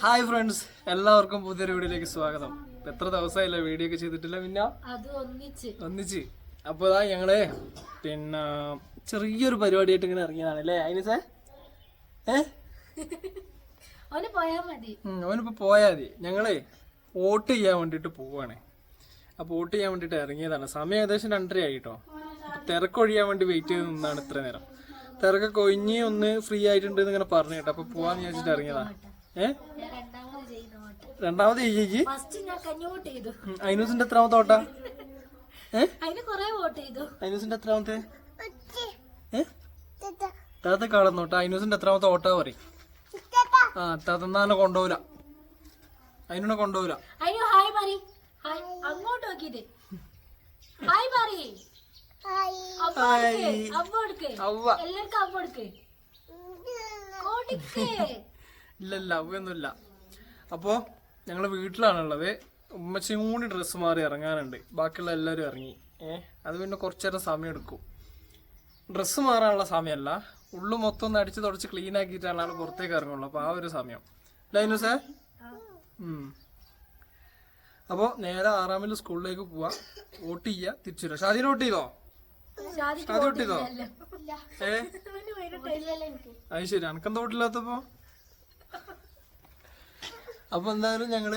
Hi friends എല്ലാവർക്കും പുതിയൊരു വീഡിയോയിലേക്ക് സ്വാഗതം. എത്ര ദിവസമായില്ല വീഡിയോ ഒക്കെ ചെയ്തിട്ടില്ല പിന്നെ അത് ഒന്നിച്ച്. അപ്പൊ അപ്പോൾ ഇതാ ഞങ്ങൾ പിന്നെ ചെറിയൊരു പരിപാടിയായിട്ട് ഇങ്ങനെ ഇറങ്ങിയതാണ് അല്ലേ അതിന് സാർ? ഏ? അവന് പോയാ മതി. ഉം, അവനിപ്പോ പോയാൽ മതി. ഞങ്ങളെ വോട്ട് ചെയ്യാൻ വേണ്ടിയിട്ട് പോവാണ്. അപ്പോൾ വോട്ട് ചെയ്യാൻ വേണ്ടിട്ട് ഇറങ്ങിയതാണ്. സമയം ഏകദേശം രണ്ടര ആയിട്ടോ. തിരക്കൊഴിയാൻ വേണ്ടി വെയിറ്റ് ചെയ്ത് നിന്നാണ് ഇത്ര നേരം. തിരക്കൊക്കെ ഒഴിഞ്ഞ് ഒന്ന് ഫ്രീ ആയിട്ടുണ്ട് ഇങ്ങനെ പറഞ്ഞു കേട്ടോ. അപ്പോൾ പോവാന്ന് വിചാരിച്ചിട്ട് ഇറങ്ങിയതാ. ഏ ഞാൻ രണ്ടാമത് ചെയ്തു. അയിനൂസിന്റെ എത്രാമത്തെ ഓട്ടാ ഏ? അതിന് കൊറേ വോട്ട് ചെയ്തു. അയിനൂസിന്റെ എത്രാമത്തെ? താത്ത കാണുന്നോട്ടാ അയിനൂസിന്റെ എത്രാമത്തെ ഓട്ടാ പറയും. ആ താത്തന്നെ കൊണ്ടുപോല അതിനെ കൊണ്ടുപോല അങ്ങോട്ട് നോക്കിട്ട് ഹായ് അവ്വ. എല്ലാവർക്കും അവ കൊടുക്കേ. കൊടുക്ക്. ഇല്ല ഇല്ല അവയൊന്നുമില്ല അപ്പോ ഞങ്ങൾ വീട്ടിലാണുള്ളത്. ഉമ്മച്ചും കൂടി ഡ്രസ്സ് മാറി ഇറങ്ങാനുണ്ട്. ബാക്കിയുള്ള എല്ലാവരും ഇറങ്ങി. ഏ അത് പിന്നെ കുറച്ചേരം സമയം എടുക്കും. ഡ്രസ്സ് മാറാനുള്ള സമയമല്ല. ഉള്ളു മൊത്തം ഒന്ന് അടിച്ച് തുടച്ച് ക്ലീൻ ആക്കിയിട്ടാണ് ആൾ പുറത്തേക്ക് ഇറങ്ങുള്ളൂ. അപ്പോൾ ആ ഒരു സമയം. ലൈനു സാർ അപ്പോൾ നേരെ ആറാമിൽ സ്കൂളിലേക്ക് പോവാ. വോട്ട് ചെയ്യുക തിരിച്ചു വരിക ഷാദിനെ വോട്ട് ചെയ്തോ? ഷാദി വോട്ട് ചെയ്തോ? ഏ? ഇല്ലല്ലോ അത് ശരി. അനക്കെന്താ വോട്ടില്ലാത്തപ്പോ? അപ്പൊ എന്തായാലും ഞങ്ങൾ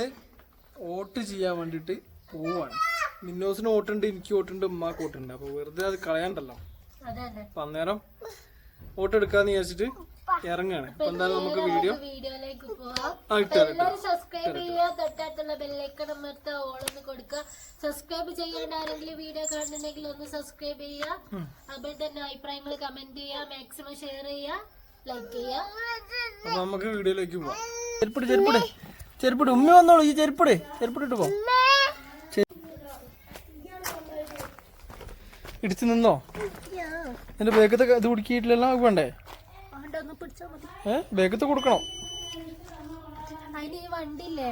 വോട്ട് ചെയ്യാൻ വേണ്ടിട്ട് പോവാണ്. മിന്നോസിന് വോട്ടുണ്ട് എനിക്ക് വോട്ടുണ്ട് ഉമ്മാക്ക് വോട്ടുണ്ട്. അപ്പൊ വെറുതെ അത് കളയാണ്ടല്ലോ. അപ്പൊ അന്നേരം വോട്ട് എടുക്കാന്ന് വിചാരിച്ചിട്ട് ഇറങ്ങാണ്. അപ്പൊ എന്തായാലും നമുക്ക് വീഡിയോ സബ്സ്ക്രൈബ് ചെയ്യുക തൊട്ടടുത്തുള്ള ബെല്ലൈക്കൺ അമർത്ത ഓളൊന്ന് കൊടുക്കുക. സബ്സ്ക്രൈബ് ചെയ്യാണ്ട് ആരെങ്കിലും വീഡിയോ കാണുന്നുണ്ടെങ്കിൽ ഒന്ന് സബ്സ്ക്രൈബ് ചെയ്യുക. അപ്പോൾ തന്നെ അഭിപ്രായങ്ങൾ കമന്റ് ചെയ്യുക മാക്സിമം ഷെയർ ചെയ്യുക. ലൈക്ക് ചെയ്യുക അപ്പൊ നമുക്ക് വീഡിയോയിലേക്ക് പോവാം. ചെരുപ്പിട് ചെരുപ്പിട്. ചെരുപ്പിട്. ഉമ്മ വന്നോളൂ ഈ ചെരുപ്പിട്. ചെരുപ്പിട്ട് പോ. ഇടിച്ചു നിന്നോ? എന്റെ ബേക്കത്തെ ഇത് കുടിക്കിട്ടില്ലല്ലോ അത് വേണ്ടേ? ഏ? ബേക്കത്ത് കൊടുക്കണം. അതിന് വണ്ടിയില്ലേ?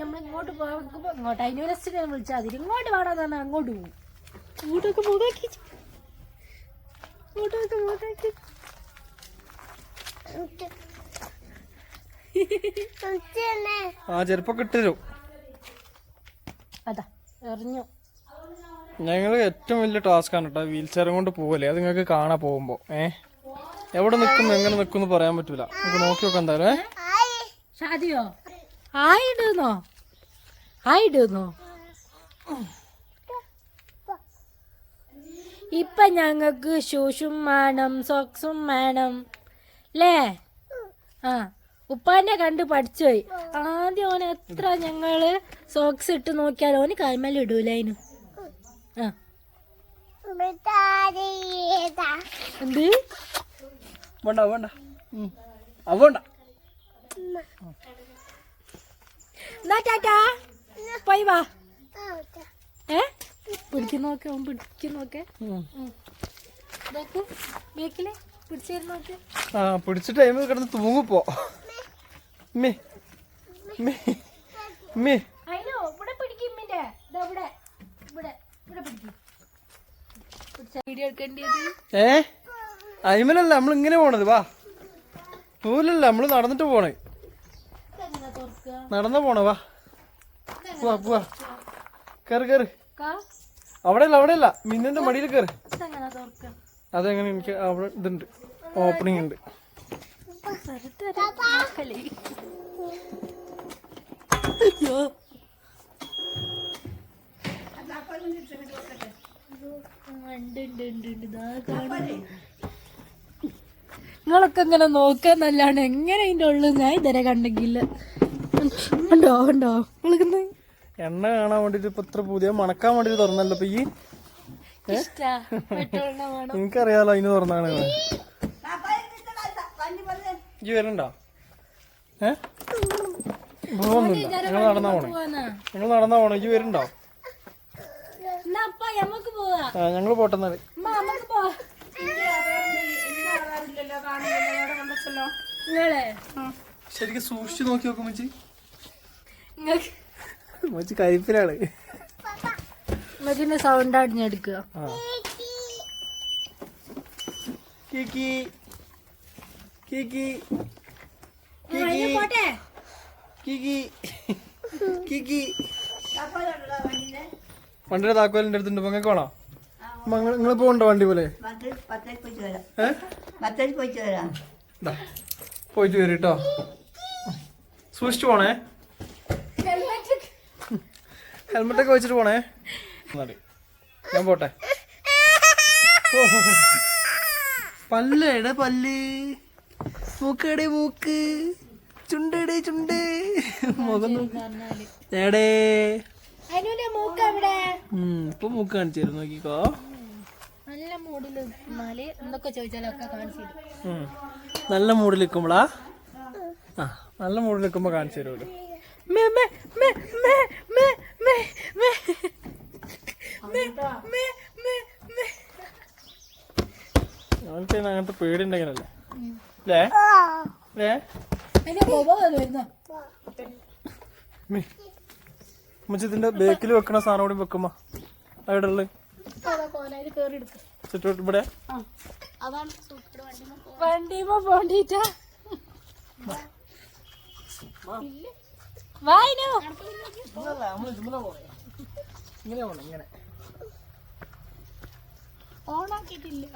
നമ്മൾ ഇങ്ങോട്ട് പോകുമ്പോ ഇങ്ങോട്ട്. അതിന് ഞാൻ വിളിച്ചാൽ മതി. ഇങ്ങോട്ട് വേണമെന്ന് പറഞ്ഞാൽ അങ്ങോട്ട് പോകും ഇങ്ങോട്ടൊക്കെ മുഖാക്കി ഇങ്ങോട്ടൊക്കെ മുഖാക്കി ആ ചെരുപ്പൊക്കെ ഇട്ടുതരും അതാ എറിഞ്ഞു. ഞങ്ങൾ ഏറ്റവും വലിയ ടാസ്ക് ആണ് കേട്ടോ വീൽ ചെയറും കൊണ്ട് പോകല്ലേ അത് നിങ്ങൾക്ക് കാണാൻ പോകുമ്പോ ഏ? എവിടെ നിൽക്കും എങ്ങനെ നിൽക്കുന്നു പറയാൻ പറ്റൂല. നമുക്ക് നോക്കി നോക്കാം എന്തായാലും ഷാദിയോ? ആയിടുന്നോ ആയിടുന്നോ ഇപ്പൊ ഞങ്ങക്ക് ഷൂഷും വേണം സോക്സും വേണം. ല്ലേ? ആ ഉപ്പാന്റെ കണ്ട് പഠിച്ചുപോയി ആദ്യം ഓന് എത്ര ഞങ്ങൾ സോക്സ് ഇട്ട് നോക്കിയാൽ ഓന് കാൽമേൽ ഇടൂല അതിന് ആ. എന്ത്? വേണ്ട വേണ്ട. വേണ്ട. എന്നാ ടാറ്റാ? പോയി വാ. ഏ? പിടിച്ചു നോക്കേ അവൻ പിടിച്ചു നോക്കേ. ഉം. നോക്ക് ബേക്കിൽ. ആ പിടിച്ച ടൈമിൽ കിടന്ന് തൂങ്ങിപ്പോ. മേ മേ മേ. ഏ? അയിമലല്ല നമ്മൾ ഇങ്ങനെ പോണത് വാ. നൂലല്ല നമ്മൾ നടന്നിട്ട് പോണേ. നടന്ന പോണ വാ. പോവാ പോവാ കയറി കേറ് കാ? അവിടെയല്ല അവിടെയല്ല. മിന്നിന്റെ മടിയിൽ തുറക്കുക അതെങ്ങനെ എനിക്ക് അവിടെ ഇതുണ്ട്. ഓപ്പണിംഗ് ഉണ്ട്. നിങ്ങളൊക്കെ ഇങ്ങനെ നോക്കാന്നല്ലാണ് എങ്ങനെ അതിന്റെ ഉള്ളിൽ ഞാൻ ഇതുവരെ കണ്ടെങ്കില്ല ഉണ്ടോ ഉണ്ടോ? എണ്ണ കാണാൻ വേണ്ടിട്ട് ഇപ്പൊ ഇത്ര പുതിയ മണക്കാൻ വേണ്ടിട്ട് തുറന്നല്ലോ. ഇപ്പൊ ഈ എനിക്കറിയാലോ അതിന് തുറന്നാണ്. ഇജ്ജി വരണ്ടോ? ഏ? പോകുന്നില്ല ഞങ്ങൾ നടന്നാ പോണേ. നിങ്ങൾ ഞങ്ങൾ നടന്നാ പോണേ. ഇജ്ജി വരുന്നുണ്ടോ പോവാ. ആ ഞങ്ങൾ പോട്ടെന്നാൽ ശരിക്കും സൂക്ഷിച്ചു നോക്കി നോക്കും മച്ചി മച്ചി കരിപ്പിലാണ്. മച്ചിന്റെ സൗണ്ട് അടിഞ്ഞെടുക്കുക. വണ്ടിയുടെ താക്കോലിന്റെ അടുത്തുണ്ട്. നിങ്ങൾക്ക് വേണോ? നിങ്ങൾ പോകണ്ടോ വണ്ടി പോലെ? പോയിട്ട് വരും. കേട്ടോ സൂക്ഷിച്ചു പോണേ. ഹെൽമെറ്റ് ഒക്കെ വെച്ചിട്ട് പോണേ. ഞാൻ പോട്ടെ. പല്ല് എട പല്ല്. മൂക്കടെ മൂക്ക്. ചുണ്ടടെ ചുണ്ട്. മുഖം എടേ. ഇപ്പൊ മൂക്ക് കാണിച്ചു നോക്കിക്കോ. നല്ല മൂഡിൽ നല്ല മൂഡിൽ നിൽക്കുമ്പോളാ? നല്ല മൂഡിൽ നിൽക്കുമ്പോ കാണിച്ചു തരുമല്ലോ. മേ മേ മേ മേ മേ മേ. അങ്ങനത്തെ പേടിണ്ടെങ്കിലല്ലേ അല്ലേ ബേക്കിൽ വെക്കണ സാധനം കൂടി വെക്കുമ്പോ അവിടെ ഉള്ളത് ചുറ്റുവട്ടം ഇവിടെ? വണ്ടിമോ പോണ്ടിട്ട. വായിനോ ഇങ്ങനെ പോണം ഇങ്ങനെ. ഓണാക്കിട്ടില്ല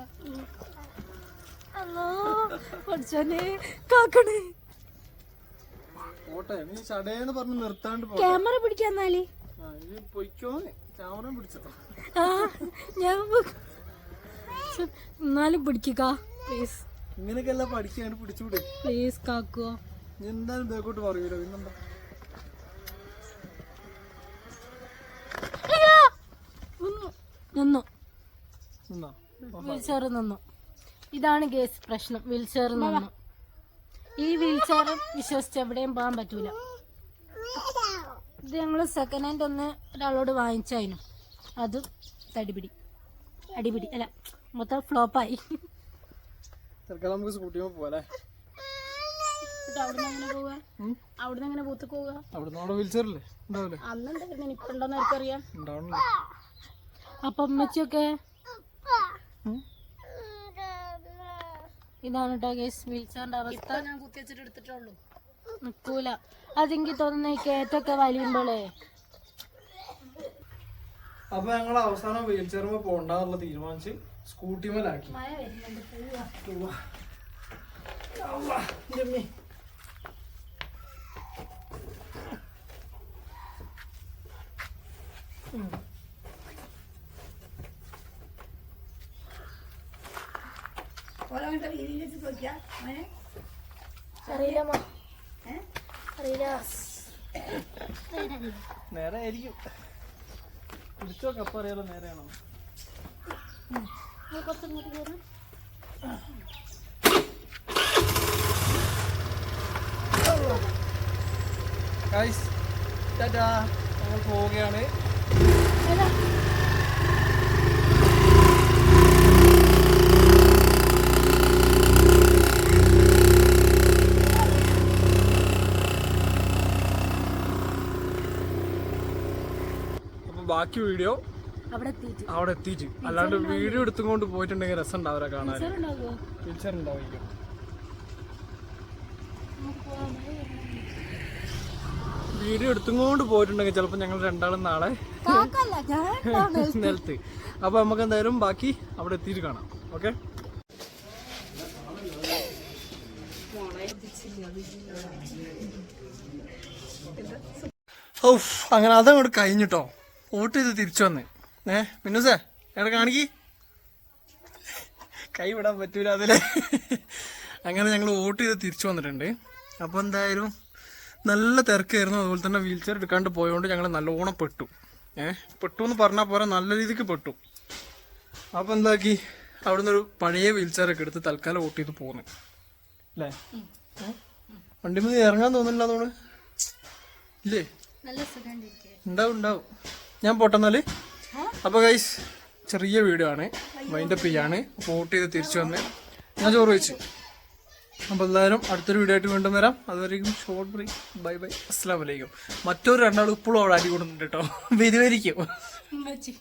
അല്ലോ പഠിച്ചോനെ കാക്കണേ. പോട്ടെ നീ ചടേന്ന് പറഞ്ഞ് നിർത്താണ്ട് പോ ക്യാമറ പിടിക്കാന്നാൽ ആ, ഇത് പൊയ്ക്കോന്ന്. ക്യാമറ പിടിച്ചോ ഞാൻ എന്നാലും പിടിക്കുക പ്ലീസ് പഠിക്കാണ്ട് പിടിച്ചുകൂടെ പ്ലീസ് കാക്കുവോ. നീ എന്തായാലും ഇതേക്കോട്ട് പറയൂല പിന്നെന്താ? നിന്നു നിന്നു നിന്നോ. ഇതാണ് ഗേസ് പ്രശ്നം. വീൽചെയർ നിന്നു. ഈ വീൽചെയർ വിശ്വസിച്ച് എവിടെയും പോകാൻ പറ്റൂല. ഇത് ഞങ്ങൾ സെക്കൻഡ് ഹാൻഡ് ഒന്ന് ഒരാളോട് വാങ്ങിച്ചായിരുന്നു അതും തടിപിടി. അടിപിടി. അല്ല മൊത്തം ഫ്ലോപ്പായി നമുക്ക് അവിടുന്ന് എങ്ങനെ പോവുക? അവിടുന്ന് എങ്ങനെ പൂത്ത് പോവുക? അവിടുന്ന് അവിടെ വിളിച്ചറില്ലേ ഉണ്ടാവില്ലേ? അന്നുണ്ടായിരുന്നു ഇപ്പൊ ഉണ്ടോന്ന് എനിക്കറിയാം ഉണ്ടാവണല്ലോ അപ്പൊ അമ്മച്ചിയൊക്കെ. ഇതാണ് കേട്ടോ ഗേസ് വിളിച്ചാന്റെ അവസ്ഥ. ഞാൻ കുത്തിവെച്ചിട്ട് എടുത്തിട്ടുള്ളൂ. നിക്കൂല. അതെങ്കിൽ തോന്നുന്നു കേറ്റൊക്കെ വലിയുമ്പോളേ. അപ്പൊ ഞങ്ങൾ അവസാനം വീൽ ചെയറുമ്പോ പോണ്ടാന്നുള്ള തീരുമാനിച്ച് സ്കൂട്ടി മേലാക്കി നേരെ ആയിരിക്കും പിടിച്ചോ കപ്പ അറിയാലോ നേരെയാണോ ഗൈസ് ടാറ്റാ. ഞങ്ങൾ പോവുകയാണ്. ബാക്കി വീഡിയോ അവിടെ എത്തിയിട്ട്. അല്ലാണ്ട് വീഡിയോ എടുത്തുകൊണ്ട് പോയിട്ടുണ്ടെങ്കിൽ രസം ഉണ്ടാവില്ല കാണാൻ. വീഡിയോ എടുത്തുകൊണ്ട് പോയിട്ടുണ്ടെങ്കിൽ ചിലപ്പോൾ ഞങ്ങൾ രണ്ടാളും നാളെ. നിലത്ത്. അപ്പൊ നമുക്ക് എന്തായാലും ബാക്കി അവിടെ എത്തിയിട്ട് കാണാം. ഓക്കെ അങ്ങനെ അതങ്ങോട്ട് കഴിഞ്ഞിട്ടോ. വോട്ട് ചെയ്ത് തിരിച്ചു വന്ന്. ഏ മിന്നുസേ എവിടെ കാണിക്കി. കൈ വിടാൻ പറ്റൂല അതിലെ. അങ്ങനെ ഞങ്ങൾ വോട്ട് ചെയ്ത് തിരിച്ചു വന്നിട്ടുണ്ട്. അപ്പോൾ എന്തായാലും നല്ല തിരക്കായിരുന്നു. അതുപോലെ തന്നെ വീൽ ചെയർ എടുക്കാണ്ട് പോയതുകൊണ്ട് ഞങ്ങൾ നല്ലോണം പെട്ടു. ഏ പെട്ടു എന്ന് പറഞ്ഞാൽ പോരാ നല്ല രീതിക്ക് പെട്ടു. അപ്പോൾ എന്താക്കി? അവിടുന്ന് ഒരു പഴയ വീൽ ചെയർ ഒക്കെ എടുത്ത് തൽക്കാലം വോട്ട് ചെയ്ത് പോന്നു. അല്ലേ? വണ്ടി മതി ഇറങ്ങാൻ തോന്നുന്നില്ല തോന്നുന്നു. ഇല്ലേ. ഉണ്ടാവും ഉണ്ടാവും. ഞാൻ പോട്ടെന്നാൽ അപ്പോൾ ഗൈസ് ചെറിയ വീഡിയോ ആണ്. മൈൻഡപ്പ് ചെയ്യാണ്. വോട്ട് ചെയ്ത് തിരിച്ചു വന്ന് ഞാൻ ചോറ് വെച്ചു. അപ്പോൾ എല്ലാവരും അടുത്തൊരു വീഡിയോ ആയിട്ട് വീണ്ടും വരാം. അതുവരെയും ഷോർട്ട് ബ്രേക്ക് ബൈ ബൈ അസ്സാം വലൈക്കും മറ്റൊരു രണ്ടാളും ഇപ്പോഴും അവിടെ അടി കൊടുക്കുന്നുണ്ട് കേട്ടോ ഉമ്മച്ചി.